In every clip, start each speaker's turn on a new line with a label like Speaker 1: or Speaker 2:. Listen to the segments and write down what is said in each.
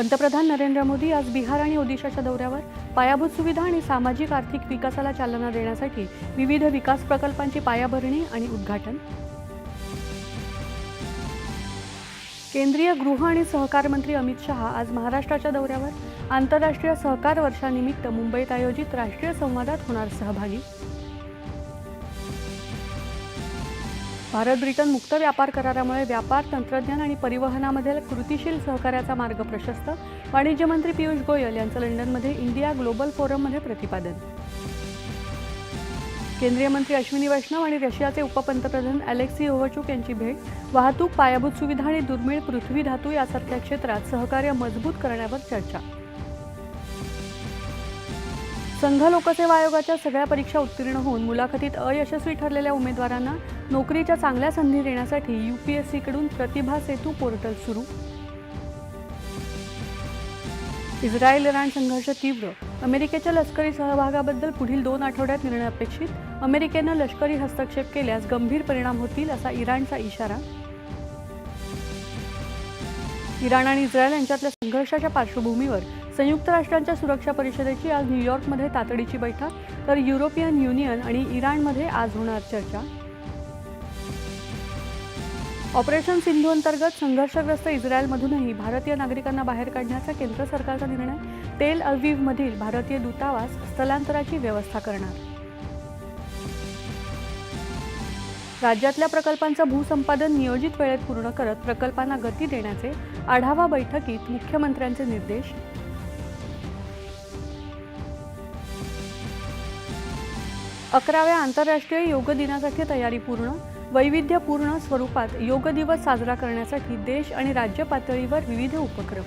Speaker 1: पंतप्रधान नरेंद्र मोदी आज बिहार आणि ओदिशाच्या दौऱ्यावर पायाभूत सुविधा आणि सामाजिक आर्थिक विकासाला चालना देण्यासाठी विविध विकास प्रकल्पांची पायाभरणी आणि उद्घाटन. केंद्रीय गृह आणि सहकार मंत्री अमित शहा आज महाराष्ट्राच्या दौऱ्यावर आंतरराष्ट्रीय सहकार वर्षानिमित्त मुंबईत आयोजित राष्ट्रीय संवादात होणार सहभागी. भारत ब्रिटन मुक्त व्यापार करारामुळे व्यापार तंत्रज्ञान आणि परिवहनामधील कृतीशील सहकार्याचा मार्ग प्रशस्त. वाणिज्य मंत्री पियुष गोयल यांचं लंडनमध्ये इंडिया ग्लोबल फोरममध्ये प्रतिपादन. केंद्रीय मंत्री अश्विनी वैष्णव आणि रशियाचे उपपंतप्रधान अलेक्सी ओव्हरचूक यांची भेट. वाहतूक पायाभूत सुविधा आणि दुर्मिळ पृथ्वी धातू यासारख्या क्षेत्रात सहकार्य मजबूत करण्यावर चर्चा. संघ लोकसेवा आयोगाच्या सगळ्या परीक्षा उत्तीर्ण होऊन मुलाखतीत अयशस्वी ठरलेल्या उमेदवारांना नोकरीच्या चांगल्या संधी देण्यासाठी यू पी एस सीकडून प्रतिभा सेतू पोर्टल सुरू. इस्रायल इराण संघर्ष तीव्र. अमेरिकेच्या लष्करी सहभागाबद्दल पुढील दोन आठवड्यात निर्णय अपेक्षित. अमेरिकेनं लष्करी हस्तक्षेप केल्यास गंभीर परिणाम होतील असा इराणचा इशारा. इराण आणि इस्रायल यांच्यातल्या संघर्षाच्या पार्श्वभूमीवर संयुक्त राष्ट्रांच्या सुरक्षा परिषदेची आज न्यूयॉर्कमध्ये तातडीची बैठक तर युरोपियन युनियन आणि इराणमध्ये आज होणार चर्चा. ऑपरेशन सिंधू अंतर्गत संघर्षग्रस्त इस्रायलमधूनही भारतीय नागरिकांना बाहेर काढण्याचा केंद्र सरकारचा निर्णय तेल अवीवमधील भारतीय दूतावास स्थलांतराची व्यवस्था करणार. राज्यातल्या प्रकल्पांचं भूसंपादन नियोजित वेळेत पूर्ण करत प्रकल्पांना गती देण्याचे आढावा बैठकीत मुख्यमंत्र्यांचे निर्देश. अकराव्या आंतरराष्ट्रीय योग दिनासाठी तयारी पूर्ण वैविध्यपूर्ण स्वरूपात योग दिवस साजरा करण्यासाठी देश आणि राज्य पातळीवर विविध उपक्रम.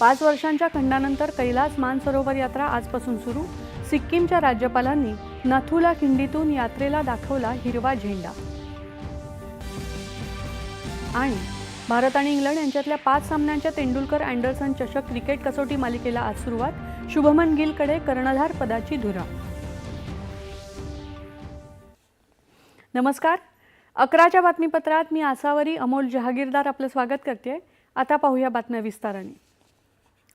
Speaker 1: पाच वर्षांच्या खंडानंतर कैलास मानसरोवर यात्रा आजपासून सुरू सिक्कीमच्या राज्यपालांनी नथुला खिंडीतून यात्रेला दाखवला हिरवा झेंडा. आणि भारत आणि इंग्लंड यांच्यातल्या पाच सामन्यांच्या तेंडुलकर अँडरसन चषक क्रिकेट कसोटी मालिकेला आज सुरुवात. शुभमन गिलकडे कर्णधार पदाची धुरा. नमस्कार. अकराच्या बातमीपत्रात मी आसावरी अमोल जहागीरदार आपलं स्वागत करते आता पाहूया बातम्या विस्ताराने.